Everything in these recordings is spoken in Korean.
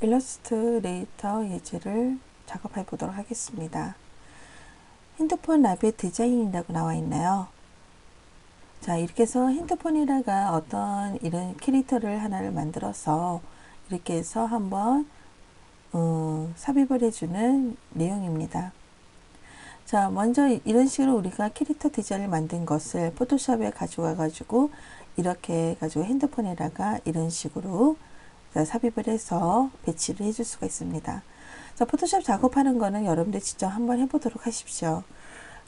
일러스트레이터 예제를 작업해 보도록 하겠습니다. 핸드폰 납의 디자인이라고 나와 있나요? 자, 이렇게 해서 핸드폰이라가 어떤 이런 캐릭터를 하나를 만들어서 이렇게 해서 한번 어, 삽입을 해주는 내용입니다. 자, 먼저 이런 식으로 우리가 캐릭터 디자인을 만든 것을 포토샵에 가져와 가지고 이렇게 가지고 핸드폰에다가 이런 식으로 삽입을 해서 배치를 해줄 수가 있습니다. 자, 포토샵 작업하는 거는 여러분들 직접 한번 해보도록 하십시오.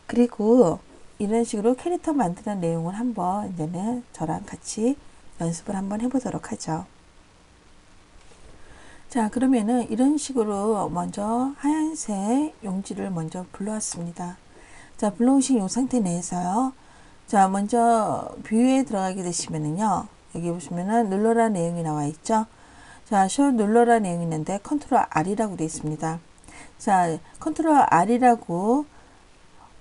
그리고 이런 식으로 캐릭터 만드는 내용을 한번 이제는 저랑 같이 연습을 한번 해보도록 하죠. 자 그러면은 이런 식으로 먼저 하얀색 용지를 먼저 불러왔습니다. 자 불러오신 이 상태 내에서요. 자 먼저 뷰에 들어가게 되시면은요. 여기 보시면은 눌러라 내용이 나와 있죠. 자, 쇼 눌러라 내용이 있는데 컨트롤 R이라고 되어 있습니다. 자, 컨트롤 R이라고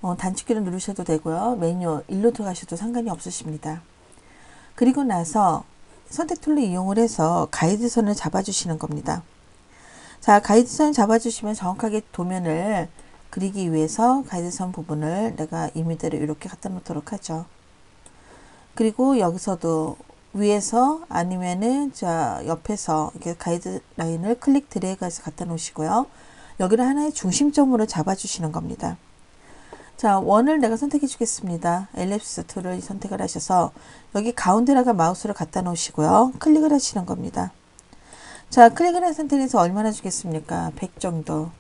어, 단축키를 누르셔도 되고요. 메뉴 일로 들어가셔도 상관이 없으십니다. 그리고 나서 선택 툴을 이용을 해서 가이드선을 잡아주시는 겁니다. 자, 가이드선 잡아주시면 정확하게 도면을 그리기 위해서 가이드선 부분을 내가 이미대로 이렇게 갖다 놓도록 하죠. 그리고 여기서도 위에서 아니면은 자 옆에서 이렇게 가이드라인을 클릭 드래그해서 갖다 놓으시고요. 여기를 하나의 중심점으로 잡아주시는 겁니다. 자, 원을 내가 선택해 주겠습니다. 엘립스 툴을 선택을 하셔서 여기 가운데다가 마우스를 갖다 놓으시고요. 클릭을 하시는 겁니다. 자, 클릭을 한 상태에서 얼마나 주겠습니까? 100 정도.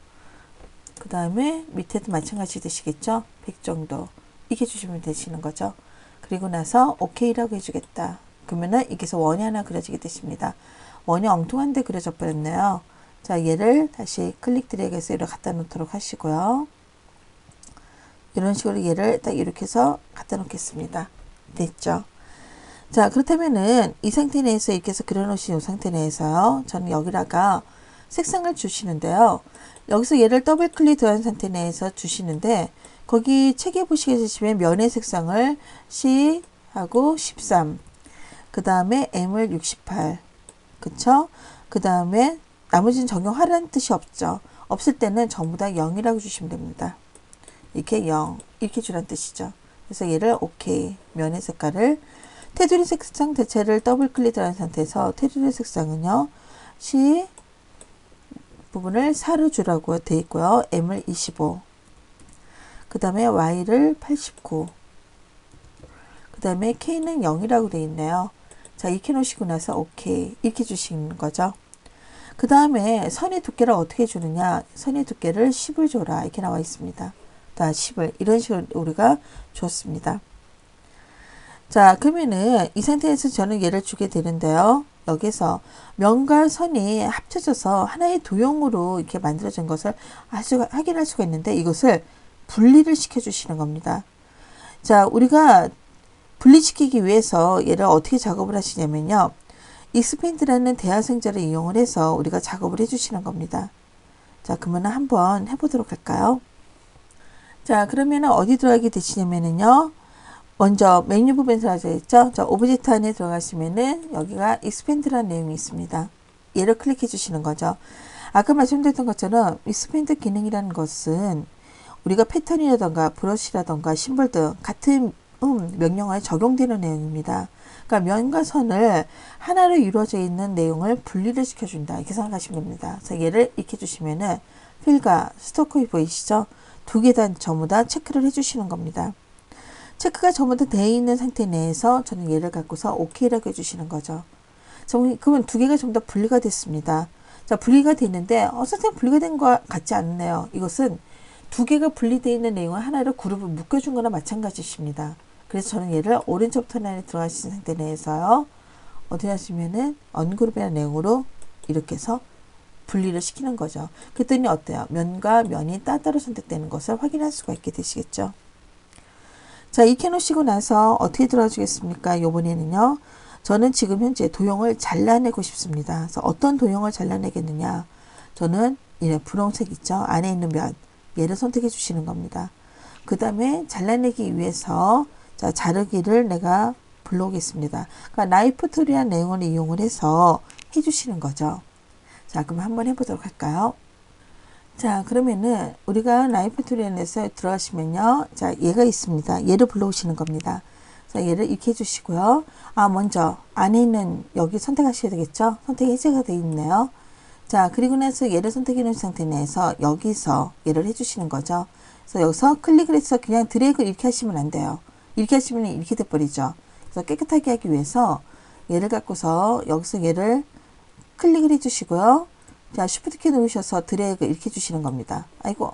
그 다음에 밑에도 마찬가지 되시겠죠? 100 정도. 이렇게 주시면 되시는 거죠. 그리고 나서 OK라고 해주겠다. 그러면은 이게서 원이 하나 그려지게 되십니다. 원이 엉뚱한데 그려져 버렸네요. 자, 얘를 다시 클릭 드래그해서 이렇게 갖다 놓도록 하시고요. 이런 식으로 얘를 딱 이렇게 해서 갖다 놓겠습니다. 됐죠? 자, 그렇다면은 이 상태 내에서 이렇게 해서 그려놓으신 이 상태 내에서요. 저는 여기다가 색상을 주시는데요. 여기서 얘를 더블 클릭 들어간 상태 내에서 주시는데 거기 책에 보시게 되시면 면의 색상을 C 하고 13. 그 다음에 M을 68. 그쵸? 그 다음에 나머지는 적용하라는 뜻이 없죠. 없을 때는 전부 다 0이라고 주시면 됩니다. 이렇게 0 이렇게 주란 뜻이죠. 그래서 얘를 OK 면의 색깔을 테두리 색상 대체를 더블 클릭한 상태에서 테두리 색상은요. C 부분을 4로 주라고 되어 있고요. M을 25. 그 다음에 Y를 89. 그 다음에 K는 0이라고 되어 있네요. 자, 이렇게 놓으시고 나서 OK. 이렇게 주시는 거죠. 그 다음에 선의 두께를 어떻게 주느냐. 선의 두께를 10을 줘라. 이렇게 나와 있습니다. 다 10을 이런 식으로 우리가 줬습니다. 자 그러면은 이 상태에서 저는 얘를 주게 되는데요. 여기서 면과 선이 합쳐져서 하나의 도형으로 이렇게 만들어진 것을 아주 확인할 수가 있는데 이것을 분리를 시켜 주시는 겁니다. 자 우리가 분리시키기 위해서 얘를 어떻게 작업을 하시냐면요. 익스펜드라는 대화생자를 이용을 해서 우리가 작업을 해주시는 겁니다. 자, 그러면 한번 해보도록 할까요? 자, 그러면 어디 들어가게 되시냐면은요. 먼저 메뉴 부분에 들어가져 있죠. 자, 오브젝트 안에 들어가시면은 여기가 익스펜드라는 내용이 있습니다. 얘를 클릭해 주시는 거죠. 아까 말씀드렸던 것처럼 익스펜드 기능이라는 것은 우리가 패턴이라던가 브러쉬라던가 심벌 등 같은 음, 명령어에 적용되는 내용입니다. 그러니까 면과 선을 하나로 이루어져 있는 내용을 분리를 시켜준다. 이렇게 생각하시면 됩니다. 그래서 얘를 익혀 주시면은 필과 스토커이 보이시죠? 두개다 전부 다 체크를 해주시는 겁니다. 체크가 전부 다 되어 있는 상태 내에서 저는 얘를 갖고서 OK라고 해주시는 거죠. 그러면 두 개가 전부 다 분리가 됐습니다. 자, 분리가 됐는데, 어, 선생님 분리가 된것 같지 않네요. 이것은 두 개가 분리되어 있는 내용을 하나로 그룹을 묶여준 거나 마찬가지십니다. 그래서 저는 얘를 오른쪽 턴안에 들어가신 상태 내에서요. 어디 하시면은 언그룹이라는 내용으로 이렇게 해서 분리를 시키는 거죠. 그랬더니 어때요? 면과 면이 따따로 선택되는 것을 확인할 수가 있게 되시겠죠. 자, 익혀 놓으시고 나서 어떻게 들어주겠습니까? 요번에는요. 저는 지금 현재 도형을 잘라내고 싶습니다. 그래서 어떤 도형을 잘라내겠느냐? 저는 이 분홍색 있죠? 안에 있는 면. 얘를 선택해 주시는 겁니다. 그 다음에 잘라내기 위해서 자, 자르기를 내가 불러오겠습니다. 그러니까 나이프 툴이라는 내용을 이용을 해서 해주시는 거죠. 자, 그럼 한번 해보도록 할까요? 자, 그러면은 우리가 라이프 튜토리얼에서 들어가시면요. 자, 얘가 있습니다. 얘를 불러오시는 겁니다. 자, 얘를 이렇게 해주시고요. 아, 먼저 안에 있는 여기 선택하셔야 되겠죠? 선택이 해제가 되어 있네요. 자, 그리고 나서 얘를 선택해 놓은 상태 내에서 여기서 얘를 해주시는 거죠. 그래서 여기서 클릭을 해서 그냥 드래그 이렇게 하시면 안 돼요. 이렇게 하시면 이렇게 돼버리죠. 그래서 깨끗하게 하기 위해서 얘를 갖고서 여기서 얘를 클릭을 해주시고요. 자, 쉬프트 키 누르셔서 드래그 이렇게 해주시는 겁니다. 아이고.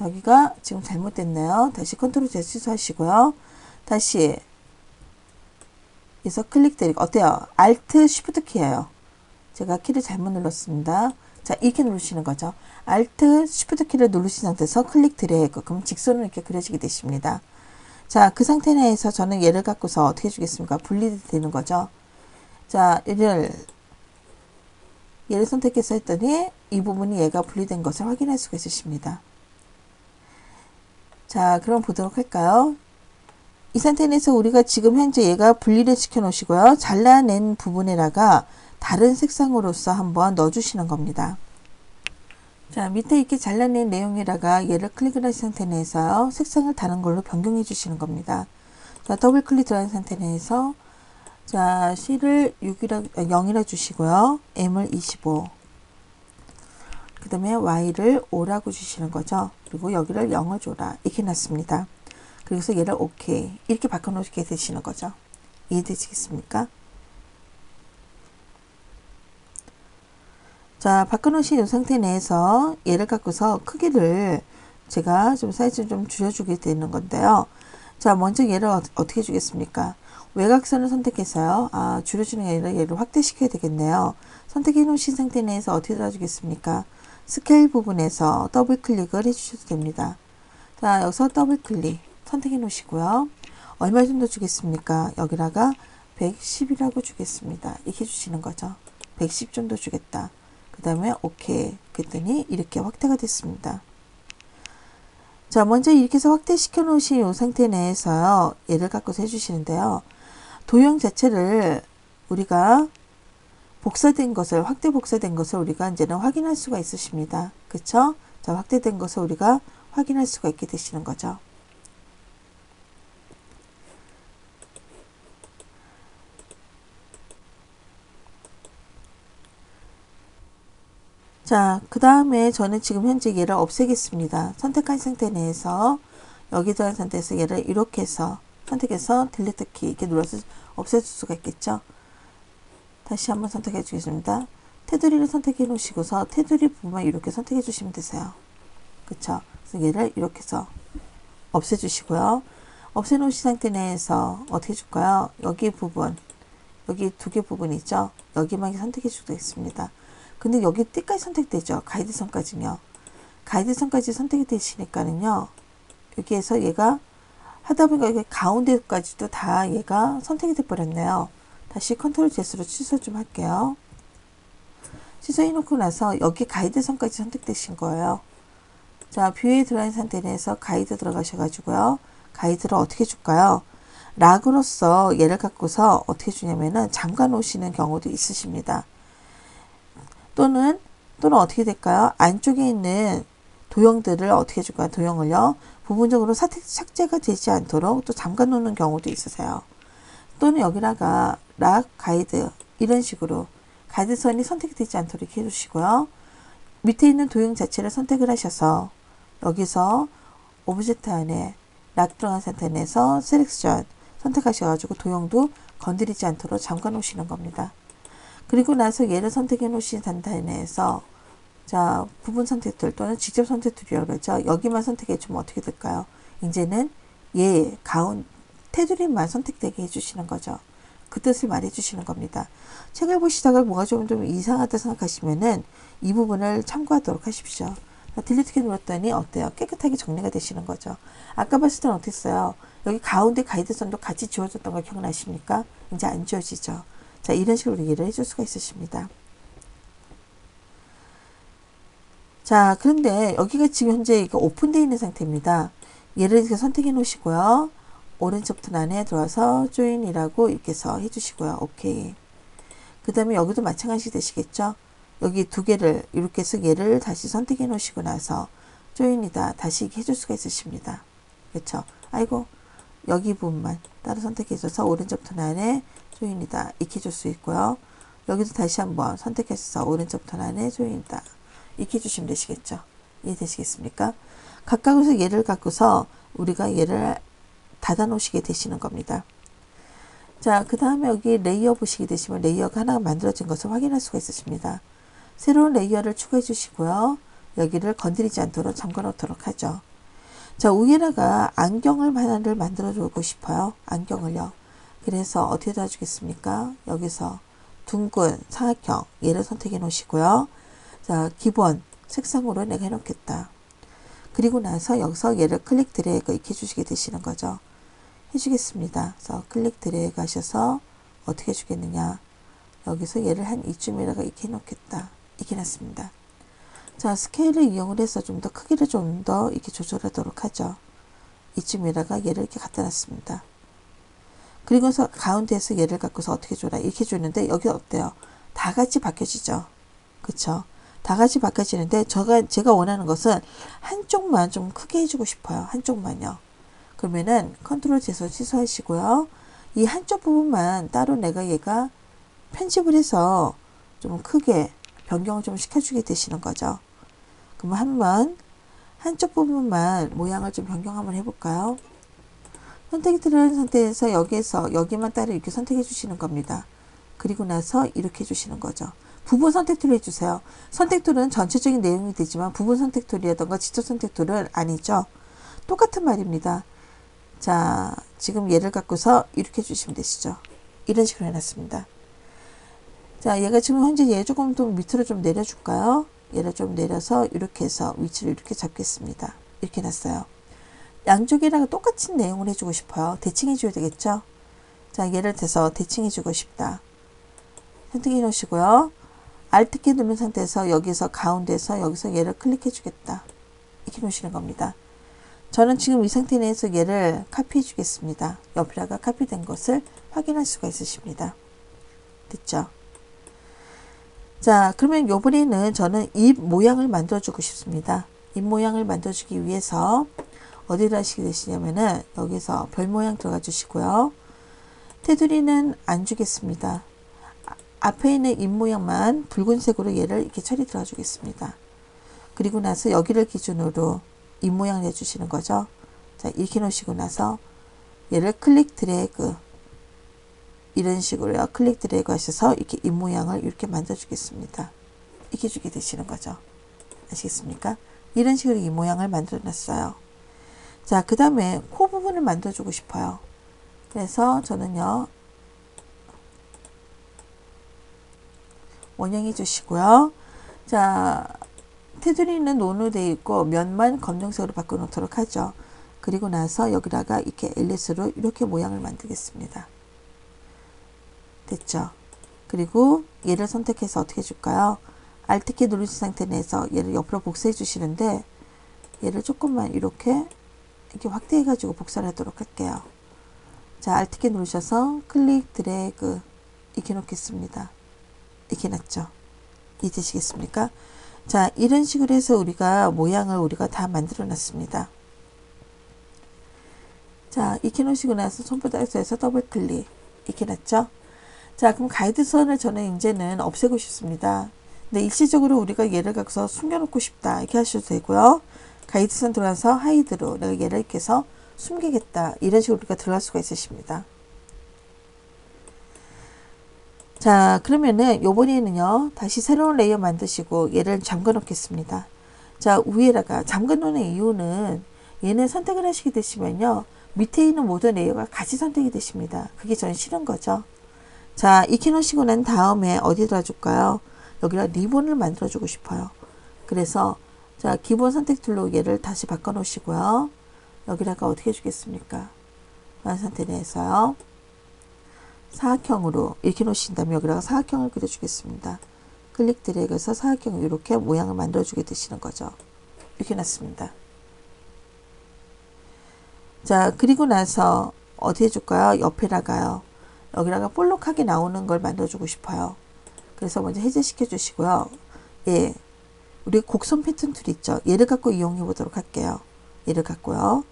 여기가 지금 잘못됐네요. 다시 컨트롤 Z 취소하시고요. 다시 여기서 클릭 드래그 어때요? Alt 쉬프트 키예요. 제가 키를 잘못 눌렀습니다. 자, 이렇게 누르시는 거죠. Alt 쉬프트 키를 누르신 상태에서 클릭 드래그 그럼 직선으로 이렇게 그려지게 되십니다. 자, 그 상태 내에서 저는 얘를 갖고서 어떻게 해주겠습니까? 분리되는 되는 거죠. 자, 얘를 얘를 선택해서 했더니 이 부분이 얘가 분리된 것을 확인할 수가 있으십니다. 자, 그럼 보도록 할까요? 이 상태에서 우리가 지금 현재 얘가 분리를 시켜 놓으시고요. 잘라낸 부분에다가 다른 색상으로서 한번 넣어주시는 겁니다. 자, 밑에 이렇게 잘라낸 내용에다가 얘를 클릭을 한 상태 내에서요. 색상을 다른 걸로 변경해 주시는 겁니다. 자, 더블 클릭 들어간 상태 내에서 자, C를 6이라, 0이라 주시고요. M을 25. 그 다음에 Y를 5라고 주시는 거죠. 그리고 여기를 0을 줘라. 이렇게 놨습니다. 그래서 얘를 OK. 이렇게 바꿔놓게 되시는 거죠. 이해되시겠습니까? 자, 바꿔놓으신 이 상태 내에서 얘를 갖고서 크기를 제가 좀 사이즈 좀 줄여주게 되는 건데요. 자, 먼저 얘를 어, 떻게 주겠습니까? 외곽선을 선택해서요. 아, 줄여주는 게 아니라 얘를 확대시켜야 되겠네요. 선택해 놓으신 상태 내에서 어떻게 들어주겠습니까? 스케일 부분에서 더블 클릭을 해주셔도 됩니다. 자, 여기서 더블 클릭 선택해 놓으시고요. 얼마 정도 주겠습니까? 여기다가 110이라고 주겠습니다. 이렇게 주시는 거죠. 110 정도 주겠다. 그 다음에 오케이 그랬더니 이렇게 확대가 됐습니다. 자 먼저 이렇게 해서 확대시켜 놓으신 이 상태 내에서요. 얘를 갖고서 해주시는데요. 도형 자체를 우리가 복사된 것을 확대 복사된 것을 우리가 이제는 확인할 수가 있으십니다. 그쵸? 자 확대된 것을 우리가 확인할 수가 있게 되시는 거죠. 자, 그 다음에 저는 지금 현재 얘를 없애겠습니다. 선택한 상태 내에서 여기 들어간 상태에서 얘를 이렇게 해서 선택해서 딜리트 키 이렇게 눌러서 없애줄 수가 있겠죠. 다시 한번 선택해 주겠습니다. 테두리를 선택해 놓으시고서 테두리 부분만 이렇게 선택해 주시면 되세요. 그쵸? 그래서 얘를 이렇게 해서 없애 주시고요. 없애 놓으신 상태 내에서 어떻게 줄까요? 여기 부분, 여기 두 개 부분 있죠? 여기만 선택해 주도 있습니다. 근데 여기 띠까지 선택되죠? 가이드선까지요. 가이드선까지 선택이 되시니까는요. 여기에서 얘가 하다 보니까 이게 가운데까지도 다 얘가 선택이 돼 버렸네요. 다시 컨트롤 Z로 취소 좀 할게요. 취소해 놓고 나서 여기 가이드선까지 선택되신 거예요. 자, 뷰에 들어간 상태 내에서 가이드 들어가셔 가지고요. 가이드를 어떻게 줄까요? 락으로서 얘를 갖고서 어떻게 주냐면은 잠가 놓으시는 경우도 있으십니다. 또는 또는 어떻게 될까요? 안쪽에 있는 도형들을 어떻게 줄까요? 도형을요. 부분적으로 삭제가 되지 않도록 또 잠가 놓는 경우도 있으세요. 또는 여기다가 락 가이드 이런 식으로 가이드선이 선택되지 않도록 해주시고요. 밑에 있는 도형 자체를 선택을 하셔서 여기서 오브젝트 안에 락 들어간 상태 내서 셀렉션 선택하셔가지고 도형도 건드리지 않도록 잠가 놓으시는 겁니다. 그리고 나서 얘를 선택해 놓으신 단단에서 자 부분 선택들 또는 직접 선택들이라고 그러죠. 여기만 선택해 주면 어떻게 될까요? 이제는 얘 가운 테두리만 선택되게 해주시는 거죠. 그 뜻을 말해 주시는 겁니다. 책을 보시다가 뭐가 좀, 좀 이상하다 생각하시면은 이 부분을 참고하도록 하십시오. 딜리트 키 눌렀더니 어때요? 깨끗하게 정리가 되시는 거죠. 아까 봤을 때는 어땠어요? 여기 가운데 가이드선도 같이 지워졌던 거 기억나십니까? 이제 안 지워지죠. 자, 이런 식으로 이해를 해줄 수가 있으십니다. 자, 그런데 여기가 지금 현재 오픈되어 있는 상태입니다. 얘를 이렇게 선택해 놓으시고요. 오른쪽 버튼 안에 들어와서 조인이라고 이렇게 해서 해주시고요. 오케이. 그 다음에 여기도 마찬가지 되시겠죠? 여기 두 개를 이렇게 해서 얘를 다시 선택해 놓으시고 나서 조인이다 다시 해줄 수가 있으십니다. 그렇죠? 아이고 여기 부분만 따로 선택해 줘서 오른쪽 턴 안에 조인이다 익혀줄 수 있고요. 여기도 다시 한번 선택해서 오른쪽 턴 안에 조인이다 익혀주시면 되시겠죠? 이해되시겠습니까? 각각에서 얘를 갖고서 우리가 얘를 닫아 놓으시게 되시는 겁니다. 자, 그 다음에 여기 레이어 보시게 되시면 레이어가 하나가 만들어진 것을 확인할 수가 있으십니다. 새로운 레이어를 추가해 주시고요. 여기를 건드리지 않도록 잠궈 놓도록 하죠. 자, 우에다가 안경을 하나를 만들어 주고 싶어요. 안경을요. 그래서 어떻게 도와주겠습니까? 여기서 둥근 사각형 얘를 선택해 놓으시고요. 자, 기본 색상으로 내가 해놓겠다. 그리고 나서 여기서 얘를 클릭 드래그 익혀 주시게 되시는 거죠. 해주겠습니다. 그래서 클릭 드래그 하셔서 어떻게 해주겠느냐. 여기서 얘를 한 이쯤에다가 익혀 놓겠다. 익혀놨습니다. 자, 스케일을 이용을 해서 좀 더 크기를 좀 더 이렇게 조절하도록 하죠. 이쯤에다가 얘를 이렇게 갖다 놨습니다. 그리고서 가운데에서 얘를 갖고서 어떻게 줘라 이렇게 주는데 여기 어때요? 다 같이 바뀌어지죠. 그쵸? 다 같이 바뀌어지는데 제가, 제가 원하는 것은 한쪽만 좀 크게 해주고 싶어요. 한쪽만요. 그러면은 컨트롤 제소 취소하시고요. 이 한쪽 부분만 따로 내가 얘가 편집을 해서 좀 크게 변경을 좀 시켜주게 되시는 거죠. 그럼 한번 한쪽 부분만 모양을 좀 변경 한번 해볼까요? 선택이 들어간 상태에서 여기에서 여기만 따로 이렇게 선택해 주시는 겁니다. 그리고 나서 이렇게 해주시는 거죠. 부분 선택 툴을 해주세요. 선택 툴은 전체적인 내용이 되지만 부분 선택 툴이라던가 직접 선택 툴은 아니죠. 똑같은 말입니다. 자, 지금 얘를 갖고서 이렇게 해주시면 되시죠. 이런 식으로 해놨습니다. 자, 얘가 지금 현재 얘 조금 더 밑으로 좀 내려줄까요? 얘를 좀 내려서 이렇게 해서 위치를 이렇게 잡겠습니다. 이렇게 놨어요. 양쪽이랑 똑같은 내용을 해주고 싶어요. 대칭해줘야 되겠죠? 자, 예를 들어서 대칭해주고 싶다. 선택해 놓으시고요. Alt키 누른 상태에서 여기서 가운데서 여기서 얘를 클릭해 주겠다. 이렇게 놓으시는 겁니다. 저는 지금 이 상태 내에서 얘를 카피해 주겠습니다. 옆에다가 카피된 것을 확인할 수가 있으십니다. 됐죠? 자, 그러면 요번에는 저는 입 모양을 만들어 주고 싶습니다. 입 모양을 만들어 주기 위해서 어디다 하시게 되시냐면은 여기서 별 모양 들어가 주시고요. 테두리는 안 주겠습니다. 앞에 있는 입 모양만 붉은색으로 얘를 이렇게 처리 들어가 주겠습니다. 그리고 나서 여기를 기준으로 입 모양을 해주시는 거죠. 자, 이렇게 놓으시고 나서 얘를 클릭 드래그 이런 식으로요. 클릭 드래그 하셔서 이렇게 입 모양을 이렇게 만들어 주겠습니다. 이렇게 주게 되시는 거죠. 아시겠습니까? 이런 식으로 이 모양을 만들어 놨어요. 자, 그 다음에 코 부분을 만들어 주고 싶어요. 그래서 저는요, 원형 해 주시고요. 자, 테두리는 논으로 되어 있고 면만 검정색으로 바꿔놓도록 하죠. 그리고 나서 여기다가 이렇게 엘리스로 이렇게 모양을 만들겠습니다. 됐죠? 그리고 얘를 선택해서 어떻게 해줄까요? Alt키 누르신 상태 내에서 얘를 옆으로 복사해 주시는데 얘를 조금만 이렇게 이렇게 확대해 가지고 복사를 하도록 할게요. 자, Alt키 누르셔서 클릭 드래그 이렇게 놓겠습니다. 이렇게 놨죠. 이해되시겠습니까? 자, 이런 식으로 해서 우리가 모양을 우리가 다 만들어 놨습니다. 자, 이렇게 놓으시고 나서 손바닥에서 더블 클릭 이렇게 놨죠. 자, 그럼 가이드선을 저는 이제는 없애고 싶습니다. 근데 일시적으로 우리가 얘를 갖고서 숨겨놓고 싶다 이렇게 하셔도 되고요. 가이드선 들어가서 하이드로 얘를 이렇게 해서 숨기겠다. 이런 식으로 우리가 들어갈 수가 있으십니다. 자 그러면은 요번에는요 다시 새로운 레이어 만드시고 얘를 잠궈 놓겠습니다. 자 위에다가 잠궈 놓는 이유는 얘는 선택을 하시게 되시면요 밑에 있는 모든 레이어가 같이 선택이 되십니다. 그게 전 싫은 거죠. 자 익혀 놓으시고 난 다음에 어디다 줄까요? 여기다 리본을 만들어 주고 싶어요. 그래서 자 기본 선택 툴로 얘를 다시 바꿔 놓으시고요 여기다가 어떻게 해주겠습니까 완성태 내에서요 사각형으로 이렇게 놓으신 다음에 여기다가 사각형을 그려주겠습니다. 클릭 드래그해서 사각형을 이렇게 모양을 만들어주게 되시는 거죠. 이렇게 놨습니다. 자 그리고 나서 어디 해줄까요? 옆에다가요. 여기다가 볼록하게 나오는 걸 만들어주고 싶어요. 그래서 먼저 해제시켜 주시고요. 예, 우리 곡선 패턴 툴 있죠. 얘를 갖고 이용해 보도록 할게요. 얘를 갖고요.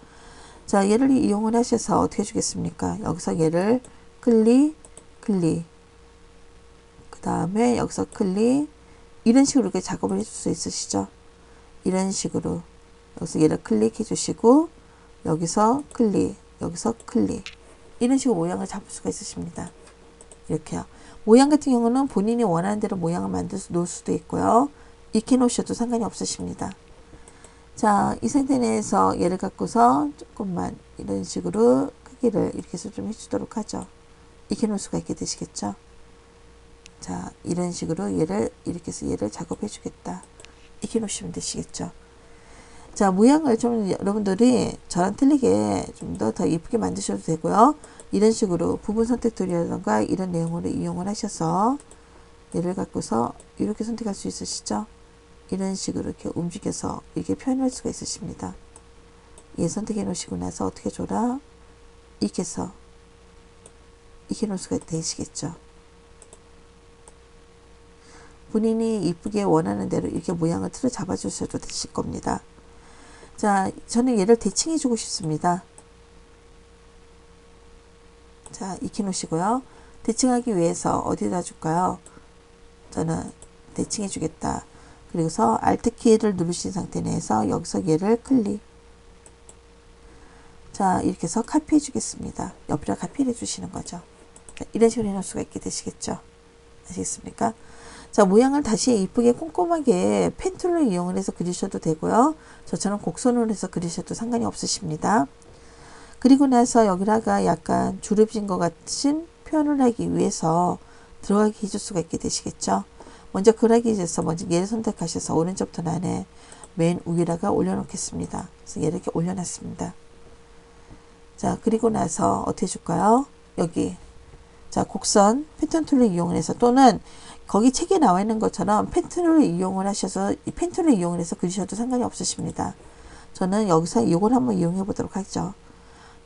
자, 얘를 이용을 하셔서 어떻게 해주겠습니까? 여기서 얘를 클릭, 클릭. 그 다음에 여기서 클릭. 이런 식으로 이렇게 작업을 해줄 수 있으시죠? 이런 식으로. 여기서 얘를 클릭해 주시고, 여기서 클릭, 여기서 클릭. 이런 식으로 모양을 잡을 수가 있으십니다. 이렇게요. 모양 같은 경우는 본인이 원하는 대로 모양을 만들 수, 놓을 수도 있고요. 익혀 놓으셔도 상관이 없으십니다. 자, 이 상태 내에서 얘를 갖고서 조금만 이런 식으로 크기를 이렇게 좀 해주도록 하죠. 익혀 놓을 수가 있게 되시겠죠. 자, 이런 식으로 얘를 이렇게 해서 얘를 작업해 주겠다. 익혀 놓으시면 되시겠죠. 자, 모양을 좀 여러분들이 저랑 틀리게 좀 더더 이쁘게 만드셔도 되고요. 이런 식으로 부분 선택 툴이라던가 이런 내용으로 이용을 하셔서 얘를 갖고서 이렇게 선택할 수 있으시죠? 이런 식으로 이렇게 움직여서 이렇게 표현할 수가 있으십니다. 얘 선택해 놓으시고 나서 어떻게 줘라? 이렇게 해서 익혀 놓을 수가 되시겠죠. 본인이 이쁘게 원하는 대로 이렇게 모양을 틀어 잡아 주셔도 되실 겁니다. 자, 저는 얘를 대칭해 주고 싶습니다. 자, 익혀 놓으시고요. 대칭하기 위해서 어디다 줄까요? 저는 대칭해 주겠다. 그리고서 Alt 키를 누르신 상태 내에서 여기서 얘를 클릭. 자, 이렇게 해서 카피해 주겠습니다. 옆에다 카피를 해 주시는 거죠. 자, 이런 식으로 해놓을 수가 있게 되시겠죠. 아시겠습니까? 자, 모양을 다시 이쁘게 꼼꼼하게 펜툴로 이용을 해서 그리셔도 되고요. 저처럼 곡선으로 해서 그리셔도 상관이 없으십니다. 그리고 나서 여기다가 약간 주름진 것 같은 표현을 하기 위해서 들어가게 해줄 수가 있게 되시겠죠. 먼저 그라기 위해서 먼저 얘를 선택하셔서 오른쪽 턴 안에 맨 위에다가 올려놓겠습니다. 그래서 얘를 이렇게 올려놨습니다. 자, 그리고 나서 어떻게 해줄까요? 여기. 자, 곡선 패턴 툴을 이용해서 또는 거기 책에 나와 있는 것처럼 펜툴을 이용을 하셔서 이 펜툴을 이용을 해서 그리셔도 상관이 없으십니다. 저는 여기서 이걸 한번 이용해 보도록 하죠.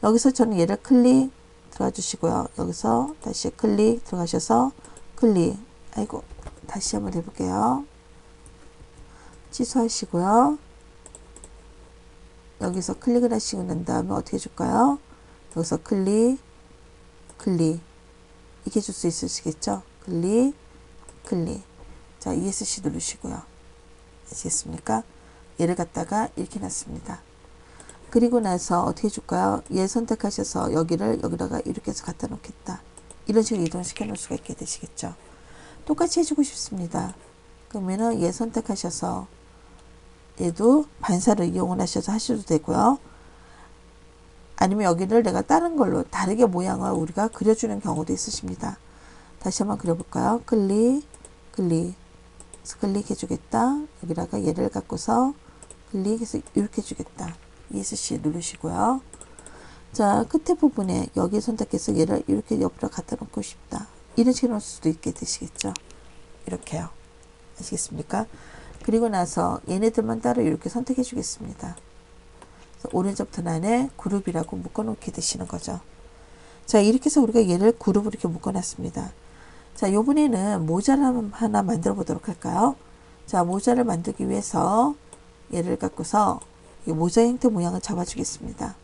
여기서 저는 얘를 클릭 들어가 주시고요. 여기서 다시 클릭 들어가셔서 클릭 아이고 다시 한번 해볼게요. 취소하시고요. 여기서 클릭을 하시고 난 다음에 어떻게 해줄까요? 여기서 클릭 클릭 이렇게 줄 수 있으시겠죠? 클릭 클릭 자 ESC 누르시고요. 아시겠습니까? 얘를 갖다가 이렇게 놨습니다. 그리고 나서 어떻게 해줄까요? 얘 선택하셔서 여기를 여기다가 이렇게 해서 갖다 놓겠다. 이런 식으로 이동시켜 놓을 수가 있게 되시겠죠. 똑같이 해주고 싶습니다. 그러면은 얘 선택하셔서 얘도 반사를 이용을 하셔서 하셔도 되고요. 아니면 여기를 내가 다른 걸로 다르게 모양을 우리가 그려주는 경우도 있으십니다. 다시 한번 그려볼까요? 클릭, 클릭, 클릭 해 주겠다. 여기다가 얘를 갖고서 클릭해서 이렇게 주겠다. ESC 누르시고요. 자, 끝에 부분에 여기 선택해서 얘를 이렇게 옆으로 갖다 놓고 싶다. 이런 식으로 할 수도 있게 되시겠죠. 이렇게요. 아시겠습니까? 그리고 나서 얘네들만 따로 이렇게 선택해 주겠습니다. 오른쪽 턴 안에 그룹이라고 묶어놓게 되시는 거죠. 자, 이렇게 해서 우리가 얘를 그룹으로 이렇게 묶어놨습니다. 자, 요번에는 모자를 하나 만들어 보도록 할까요? 자, 모자를 만들기 위해서 얘를 갖고서 이 모자 형태 모양을 잡아주겠습니다.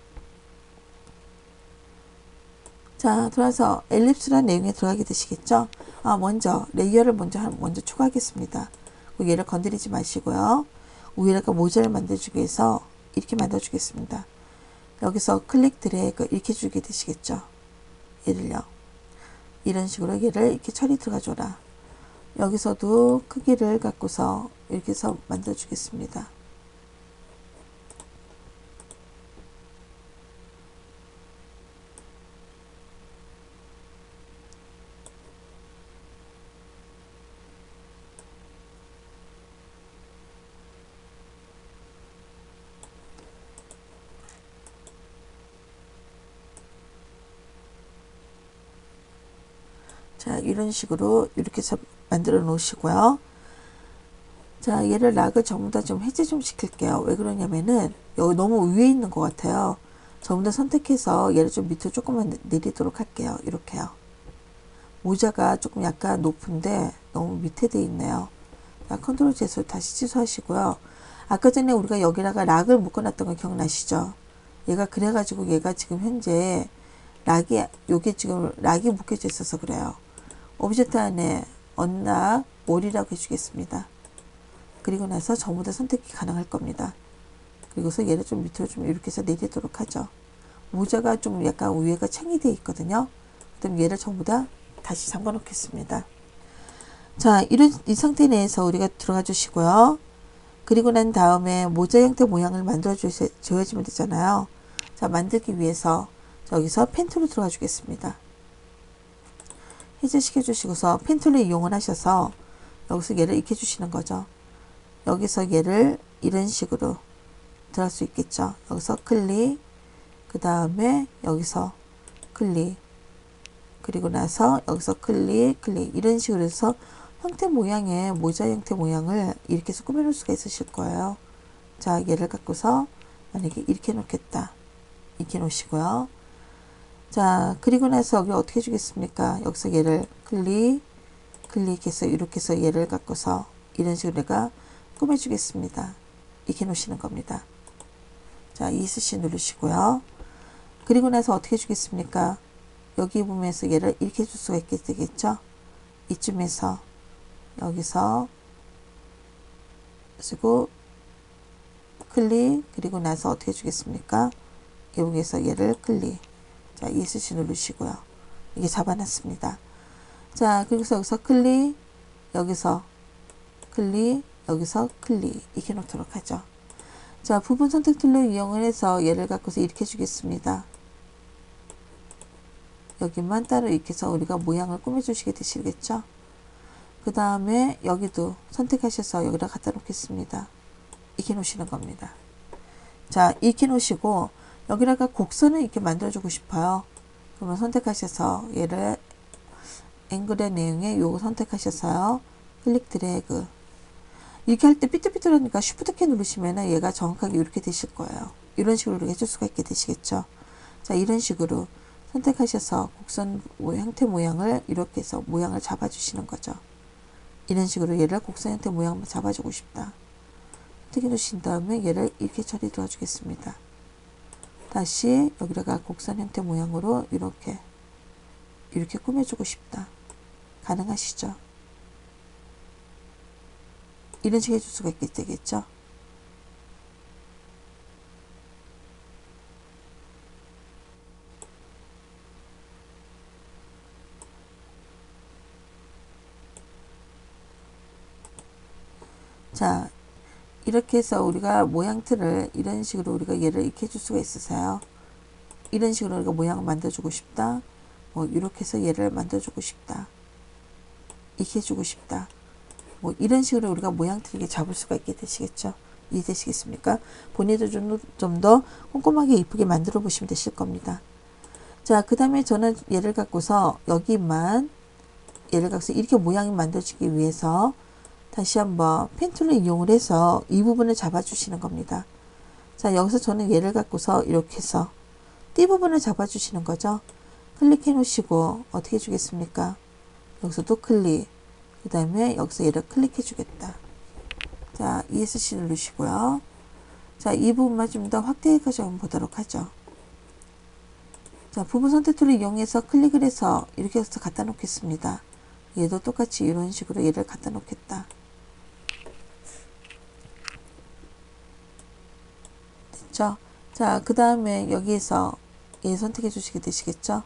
자, 들어와서 엘립스란 내용에 들어가게 되시겠죠? 아, 먼저 레이어를 먼저 먼저 추가하겠습니다. 얘를 건드리지 마시고요. 위에다가 모자를 만들어주기 위해서 이렇게 만들어주겠습니다. 여기서 클릭 드래그 이렇게 주게 되시겠죠? 얘를요. 이런 식으로 얘를 이렇게 처리 들어가줘라. 여기서도 크기를 갖고서 이렇게 해서 만들어주겠습니다. 자, 이런 식으로 이렇게 만들어 놓으시고요. 자, 얘를 락을 전부 다 좀 해제 좀 시킬게요. 왜 그러냐면은 여기 너무 위에 있는 것 같아요. 전부 다 선택해서 얘를 좀 밑으로 조금만 내리도록 할게요. 이렇게요. 모자가 조금 약간 높은데 너무 밑에 돼 있네요. 자, 컨트롤 제수 다시 취소하시고요. 아까 전에 우리가 여기다가 락을 묶어놨던 거 기억나시죠? 얘가 그래가지고 얘가 지금 현재 락이 요게 지금 락이 묶여져 있어서 그래요. 오브젝트 안에 언락 몰이라고 해주겠습니다. 그리고 나서 전부 다 선택이 가능할 겁니다. 그리고서 얘를 좀 밑으로 좀 이렇게 해서 내리도록 하죠. 모자가 좀 약간 위에가 챙이 되어 있거든요. 그럼 얘를 전부 다 다시 잠궈 놓겠습니다. 자, 이런 이 상태 내에서 우리가 들어가 주시고요. 그리고 난 다음에 모자 형태 모양을 만들어 줘야지면 되잖아요. 자, 만들기 위해서 여기서 펜 툴로 들어가 주겠습니다. 해제시켜 주시고서 펜 툴을 이용을 하셔서 여기서 얘를 익혀 주시는 거죠. 여기서 얘를 이런 식으로 들어갈 수 있겠죠. 여기서 클릭, 그 다음에 여기서 클릭, 그리고 나서 여기서 클릭, 클릭 이런 식으로 해서 형태 모양의 모자 형태 모양을 이렇게 해서 꾸며놓을 수가 있으실 거예요. 자, 얘를 갖고서 만약에 이렇게 놓겠다. 이렇게 놓으시고요. 자, 그리고 나서 여기 어떻게 주겠습니까? 여기서 얘를 클릭, 클릭해서 이렇게 해서 얘를 갖고서 이런 식으로 내가 꾸며 주겠습니다. 이렇게 놓으시는 겁니다. 자, ESC 누르시고요. 그리고 나서 어떻게 주겠습니까? 여기 보면서 얘를 이렇게 줄 수가 있게 되겠죠? 이쯤에서 여기서 쓰고 클릭 그리고 나서 어떻게 주겠습니까? 여기에서 얘를 클릭 자 ESC 누르시고요. 이게 잡아놨습니다. 자 그리고서 여기서 클릭 여기서 클릭 여기서 클릭 이렇게 놓도록 하죠. 자 부분 선택 툴을 이용을 해서 얘를 갖고서 이렇게 주겠습니다. 여기만 따로 해서 우리가 모양을 꾸며주시게 되시겠죠? 그 다음에 여기도 선택하셔서 여기다 갖다 놓겠습니다. 이렇게 놓으시는 겁니다. 자, 이렇게 놓으시고 여기다가 곡선을 이렇게 만들어주고 싶어요. 그러면 선택하셔서 얘를 앵글의 내용에 요거 선택하셔서요. 클릭 드래그 이렇게 할 때 삐뚤삐뚤하니까 쉬프트 키 누르시면 얘가 정확하게 이렇게 되실 거예요. 이런 식으로 해줄 수가 있게 되시겠죠. 자, 이런 식으로 선택하셔서 곡선 형태 모양을 이렇게 해서 모양을 잡아주시는 거죠. 이런 식으로 얘를 곡선 형태 모양 잡아주고 싶다. 선택해 주신 다음에 얘를 이렇게 처리 도와주겠습니다. 다시 여기다가 곡선 형태 모양으로 이렇게 이렇게 꾸며주고 싶다. 가능하시죠? 이런 식으로 해줄 수가 있게 되겠죠? 자, 이렇게 해서 우리가 모양 틀을 이런 식으로 우리가 얘를 익혀 줄 수가 있으세요. 이런 식으로 우리가 모양을 만들어주고 싶다. 뭐, 이렇게 해서 얘를 만들어주고 싶다. 익혀주고 싶다. 뭐, 이런 식으로 우리가 모양틀을 잡을 수가 있게 되시겠죠. 이해되시겠습니까? 본인도 좀, 좀더 꼼꼼하게 이쁘게 만들어 보시면 되실 겁니다. 자, 그 다음에 저는 얘를 갖고서 여기만, 얘를 갖고서 이렇게 모양이 만들어지기 위해서 다시 한번 펜툴을 이용을 해서 이 부분을 잡아주시는 겁니다. 자 여기서 저는 얘를 갖고서 이렇게 해서 띠 부분을 잡아주시는 거죠. 클릭해 놓으시고 어떻게 해주겠습니까? 여기서도 클릭 그 다음에 여기서 얘를 클릭해 주겠다. 자 ESC 누르시고요. 자이 부분만 좀 더 확대해서 보도록 하죠. 자 부분 선택 툴을 이용해서 클릭을 해서 이렇게 해서 갖다 놓겠습니다. 얘도 똑같이 이런 식으로 얘를 갖다 놓겠다. 됐죠? 자, 그 다음에 여기에서 얘 선택해 주시게 되시겠죠?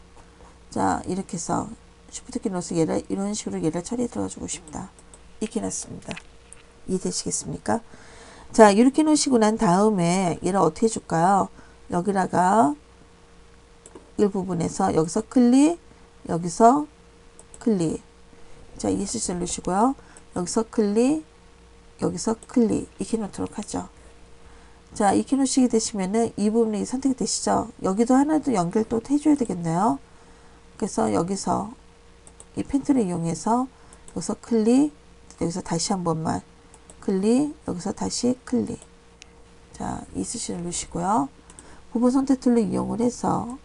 자, 이렇게 해서 쉬프트 키 눌러서 얘를 이런 식으로 얘를 처리해 들어가주고 싶다. 이렇게 놨습니다. 이해되시겠습니까? 자, 이렇게 놓으시고 난 다음에 얘를 어떻게 해줄까요? 여기다가 일부분에서 여기서 클릭, 여기서 클릭. 자, ESC 누르시고요. 여기서 클릭, 여기서 클릭. 이렇게 놓도록 하죠. 자, 놓으시게 되시면은 이 부분이 선택이 되시죠? 여기도 하나 더 연결 또 해줘야 되겠네요. 그래서 여기서 이 펜툴을 이용해서 여기서 클릭, 여기서 다시 한 번만 클릭, 여기서 다시 클릭. 자, 이스시 누르시고요. 부분 선택 툴을 이용을 해서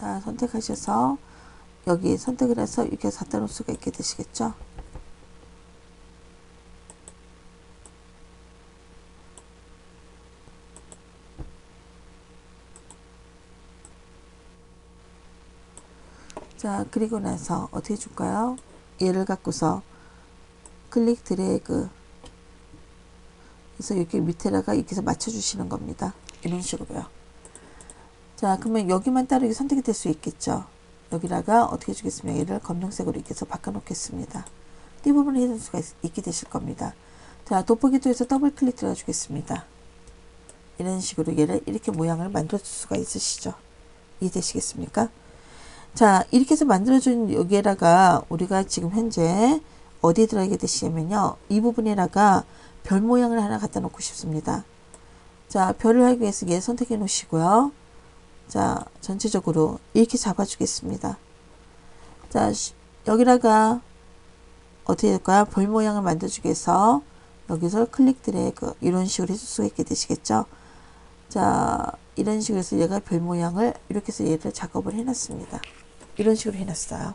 자, 선택하셔서 여기 선택을 해서 이렇게 갖다 놓을 수가 있게 되시겠죠. 자, 그리고 나서 어떻게 줄까요? 얘를 갖고서 클릭 드래그 그래서 이렇게 밑에다가 이렇게 해서 맞춰주시는 겁니다. 이런 식으로요. 자, 그러면 여기만 따로 선택이 될 수 있겠죠. 여기다가 어떻게 주겠습니까? 얘를 검정색으로 이렇게 해서 바꿔놓겠습니다. 이 부분을 해줄 수가 있, 있게 되실 겁니다. 자, 돋보기도 해서 더블 클릭 들어주겠습니다. 이런 식으로 얘를 이렇게 모양을 만들어줄 수가 있으시죠. 이해되시겠습니까? 자, 이렇게 해서 만들어준 여기에다가 우리가 지금 현재 어디에 들어가게 되시냐면요. 이 부분에다가 별 모양을 하나 갖다 놓고 싶습니다. 자, 별을 하기 위해서 얘 선택해 놓으시고요. 자, 전체적으로 이렇게 잡아주겠습니다. 자, 시- 여기다가 어떻게 될까요? 별 모양을 만들어주기 위해서 여기서 클릭 드래그 이런 식으로 해줄 수가 있게 되시겠죠? 자, 이런 식으로 해서 얘가 별 모양을 이렇게 해서 얘를 작업을 해놨습니다. 이런 식으로 해놨어요.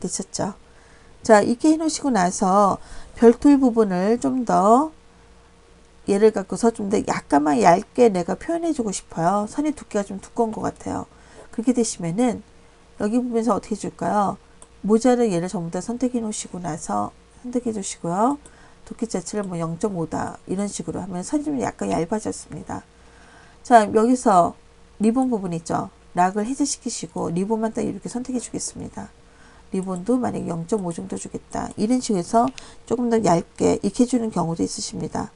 됐었죠? 자, 이렇게 해놓으시고 나서 별툴 부분을 좀 더 얘를 갖고서 좀 더 약간만 얇게 내가 표현해주고 싶어요. 선의 두께가 좀 두꺼운 것 같아요. 그렇게 되시면은 여기 부분에서 어떻게 해줄까요? 모자를 얘를 전부 다 선택해 놓으시고 나서 선택해 주시고요. 두께 자체를 뭐 0.5다 이런 식으로 하면 선이 좀 약간 얇아졌습니다. 자 여기서 리본 부분 있죠. 락을 해제시키시고 리본만 딱 이렇게 선택해 주겠습니다. 리본도 만약에 0.5 정도 주겠다. 이런 식으로 해서 조금 더 얇게 익혀주는 경우도 있으십니다.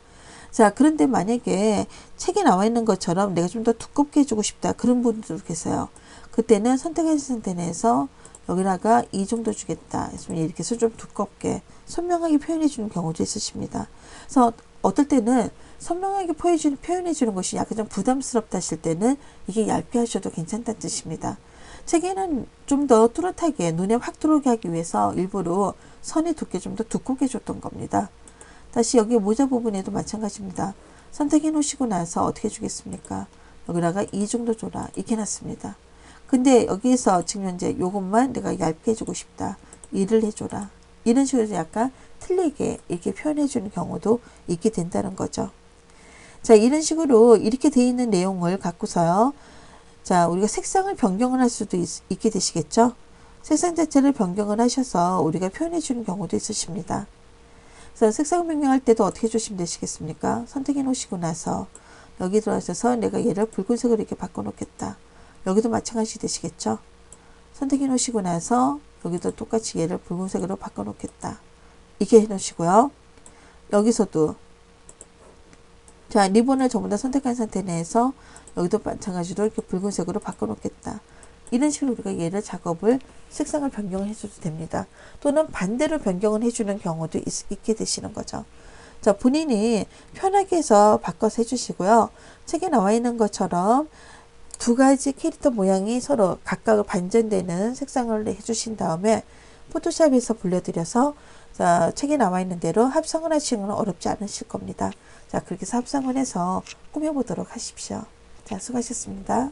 자, 그런데 만약에 책에 나와 있는 것처럼 내가 좀 더 두껍게 해주고 싶다. 그런 분들도 계세요. 그때는 선택하신 상태 내에서 여기다가 이 정도 주겠다. 이렇게 해서 좀 두껍게 선명하게 표현해 주는 경우도 있으십니다. 그래서 어떨 때는 선명하게 표현해주는 것이 약간 좀 부담스럽다 하실 때는 이게 얇게 하셔도 괜찮다는 뜻입니다. 책에는 좀 더 뚜렷하게 눈에 확 들어오게 하기 위해서 일부러 선의 두께 좀 더 두껍게 줬던 겁니다. 다시 여기 모자 부분에도 마찬가지입니다. 선택해 놓으시고 나서 어떻게 주겠습니까? 여기다가 이 정도 줘라. 이렇게 놨습니다. 근데 여기서 지금 현재 요것만 내가 얇게 해주고 싶다. 일을 해줘라. 이런 식으로 약간 틀리게 이렇게 표현해 주는 경우도 있게 된다는 거죠. 자, 이런 식으로 이렇게 돼 있는 내용을 갖고서요. 자, 우리가 색상을 변경을 할 수도 있, 있게 되시겠죠? 색상 자체를 변경을 하셔서 우리가 표현해 주는 경우도 있으십니다. 그래서 색상 변경할 때도 어떻게 해주시면 되시겠습니까? 선택해 놓으시고 나서 여기 들어가셔서 내가 얘를 붉은색으로 이렇게 바꿔 놓겠다. 여기도 마찬가지 되시겠죠? 선택해 놓으시고 나서 여기도 똑같이 얘를 붉은색으로 바꿔 놓겠다. 이렇게 해 놓으시고요. 여기서도 자 리본을 전부 다 선택한 상태 내에서 여기도 마찬가지로 이렇게 붉은색으로 바꿔 놓겠다. 이런 식으로 우리가 얘를 작업을 색상을 변경을 해줘도 됩니다. 또는 반대로 변경을 해주는 경우도 있, 있게 되시는 거죠. 자 본인이 편하게 해서 바꿔서 해주시고요. 책에 나와 있는 것처럼 두 가지 캐릭터 모양이 서로 각각 반전되는 색상을 해주신 다음에 포토샵에서 불려드려서 자, 책에 나와 있는 대로 합성을 하시는 건 어렵지 않으실 겁니다. 자, 그렇게 해서 합성을 해서 꾸며보도록 하십시오. 자, 수고하셨습니다.